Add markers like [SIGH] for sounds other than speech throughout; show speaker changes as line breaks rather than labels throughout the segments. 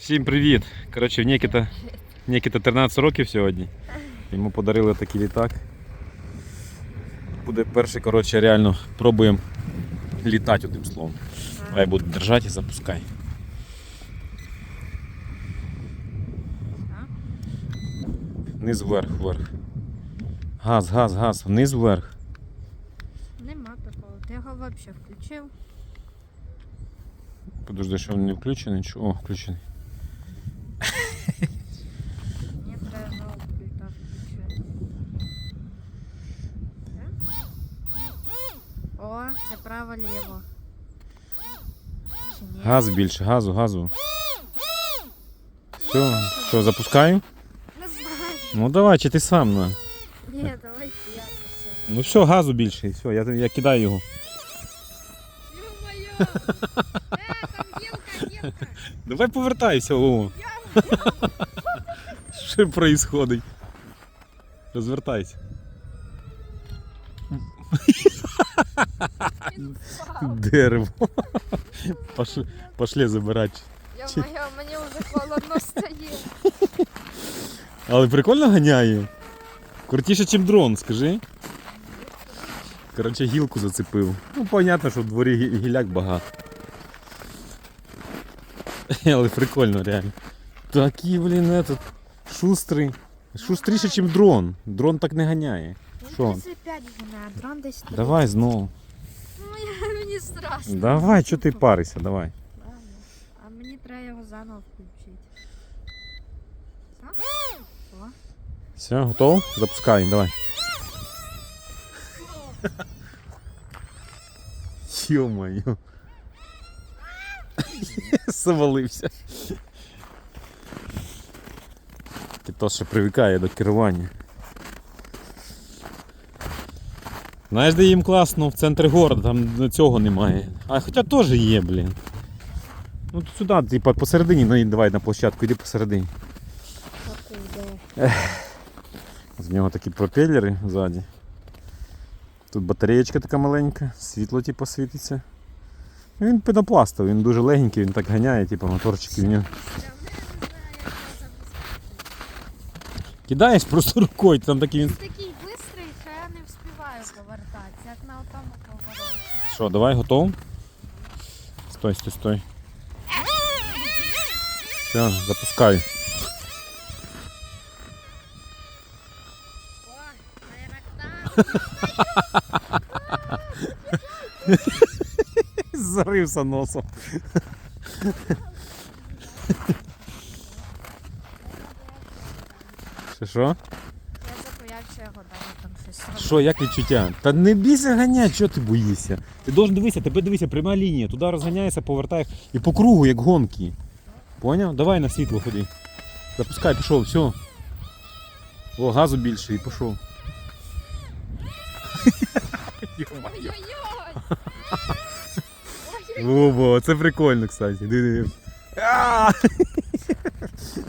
Всім привіт! Коротше, в Нікіта, Нікіта 13 років сьогодні. Йому подарили такий літак. Буде перший, коротше, реально пробуємо літати одним словом. Давай буду держати і запускай. Вниз вверх, вверх. Газ, газ, газ, вниз вверх.
Нема такого. Ти його взагалі включив.
Подожди, що він не включений? О, включений.
Мені треба знову пульта включити. О, це право-ліво. Чи ні?
Газ більше, газу, газу. Все, що, запускаю? Ну давай, чи ти сам на.
Ні, давай я.
Ну все, газу більше, все, я, я кидаю його. [LAUGHS]
Е, там гілка, гілка!
Давай повертайся, о. Що происходить? Розвертайся. Дерево. [LAUGHS] Пошли, пошли забирати.
Ё-моё, мені вже холодно стає.
Але прикольно ганяє. Крутіше, ніж дрон, скажи. Коротше, гілку зацепив. Ну, понятно, що в дворі гі- гіляк багато. [LAUGHS] Але прикольно, реально. Такий, блін, этот, шустрий. Шустріше, ніж дрон. Дрон так не ганяє. Що?
Він 35 гуляє, дрон десь тут.
Давай знову.
Ну, я, [LAUGHS] мені страшно.
Давай, що ти паришся, давай.
Ладно. А мені треба його заново включити. Все? О.
Все, готов? Запускай, давай. Ё-моё. Завалився. Китос ще привикає до керування. Знаєш, де їм класно в центрі города, там цього немає. А хоча теж є, блін. Ну сюди, типа посередині, ну давай на площадку, йди посередині. З нього такі пропелери ззаді. Тут батареєчка така маленька, світло типу, світиться. Ну, Він пенопластовий, він дуже легенький, він так ганяє, типу, моторчики в нього. Кидаєш просто рукою, там такий він.
На.
Що, давай готов? Стой, стой, стой. Все, запускай. [LAUGHS] Зарився носом. Що що? Що, як відчуття? Та не бійся ганять, що ти боїшся? Ти должен дивитися, тебе дивися, пряма лінія, туди розганяєшся, повертаєш і по кругу, як гонки. Поняв? Давай на світло ходи. Запускай, пішов, все. О, газу більше і пішов. [LAUGHS]
Ой-ой-ой!
Це прикольно, кстати. Диви! [LAUGHS]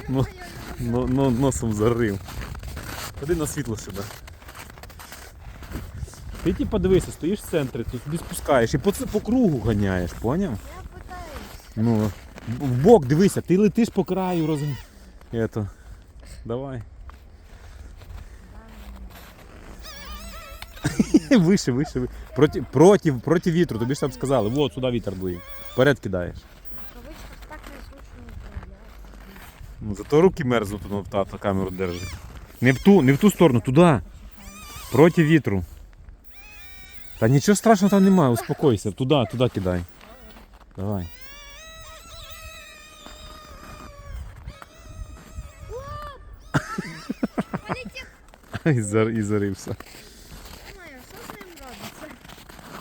Ну, ну, ну, носом зарив. Ходи на світло сюди. Ти типа дивися, стоїш в центрі, ти собі спускаєш і по, по кругу ганяєш, поняв?
Я питаюсь.
Ну, в бок дивися, ти летиш по краю роз... Это. Давай. [LAUGHS] вище, вище, вище. Проти, проти, проти вітру, тобі ж там сказали, вот сюди вітер дує. Вперед кидаєш.
В.
Ну, зато руки мерзнуть, воно тато камеру держить. Не в ту, не в ту сторону, туди. Проти вітру. Та нічого страшного там немає, успокойся. Туди, туди кидай. Давай. І зар- І зарився.
Що?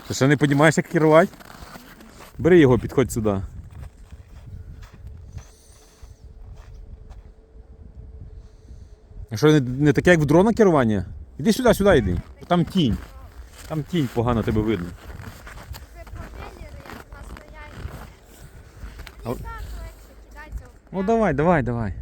Ти ще не розумієш, як керувати? Бери його, підходь сюди. А що не, не таке, як в дрона керування? Іди сюди, сюди йди. Там тінь. Там тінь погано тебе видно.
Це контейнери, як у нас стоять.
Ну давай, давай, давай.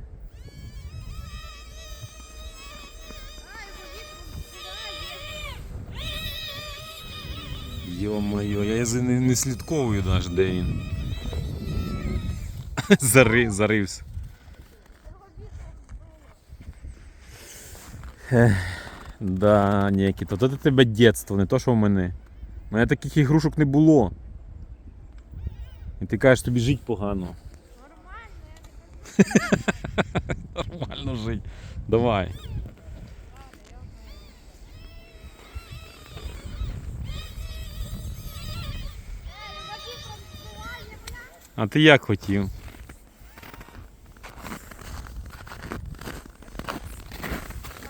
Йо-моє, я за не, не слідковую навіть, де він. Зари, зарився. Да, ніякі, то це тебе дєтство, не то, що в мене. У мене таких ігрушок не було. І ти кажеш, тобі жить погано.
Нормально,
Нормально жить. Давай. А ти як хотів?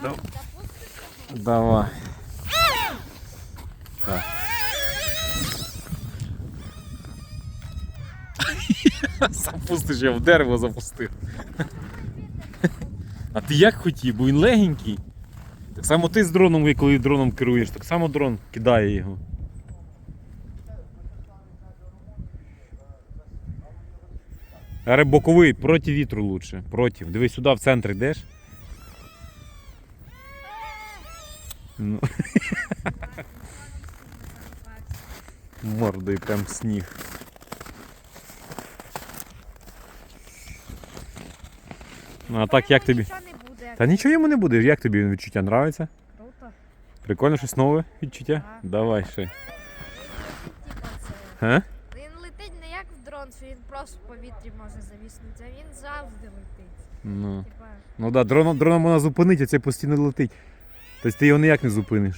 Да- Давай. Так. [LAUGHS] Запустиш, я в дерево запустив. [LAUGHS] А ти як хотів, бо він легенький. Так само ти з дроном, коли дроном керуєш, так само дрон кидає його. Аре боковий, проти вітру лучше. Проти. Дивись сюди в центр йдеш. Ну. Мордою прям сніг. Ну а так як тобі?
Нічого не буде.
Та нічого йому не буде. Як тобі він відчуття нравиться?
Круто.
Прикольно щось нове відчуття?
Так.
Давай ще. Га?
Він летить не як в дрон, що він просто в повітрі може завіснути, а він завжди летить.
Ну.
Типа,
Ну да, дроном, дроном можна зупинити, а це постійно летить. Тобто ти його ніяк не зупиниш.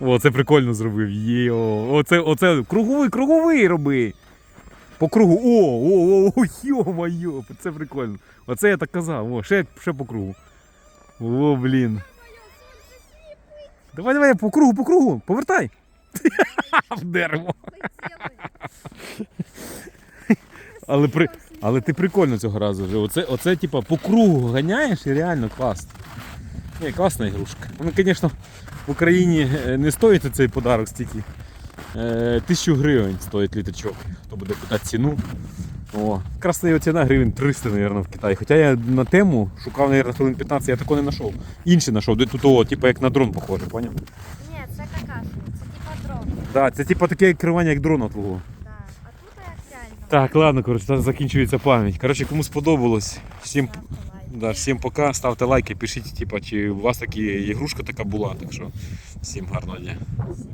О, це прикольно зробив. Йо. Оце, оце круговий, круговий роби. По кругу. О, о, о, о, йо-моє, це прикольно. Оце я так казав. О, ще, ще по кругу. О, блін. Давай, давай, по кругу, по кругу. Повертай. [LAUGHS] В дерево. Але, при, але ти прикольно цього разу вже. Оце, оце типа по кругу ганяєш і реально класно. Ні, класна ігрушка. Ну, звісно, в Україні е, не стоїть цей подарок стільки. Е, Тисячу гривень стоїть літачок. Хто буде питати ціну. О, якраз його ціна гривень 300, мабуть, в Китаї. Хоча я на тему шукав, мабуть, хвилин 15, я такого не знайшов. Інші знайшов, де тут, о, типу, як на дрон похоже, поняв?
Ні, це какашка, це типа дрон.
Да, це типу таке керування, як дрона твого.
Да. А тут як реально.
Так, ладно, коротше, закінчується пам'ять. Коротше, кому сподобалось, всім, да, всім пока, ставте лайки, пишіть, типу, чи у вас такі ігрушка така була. Так що всім гарного дня.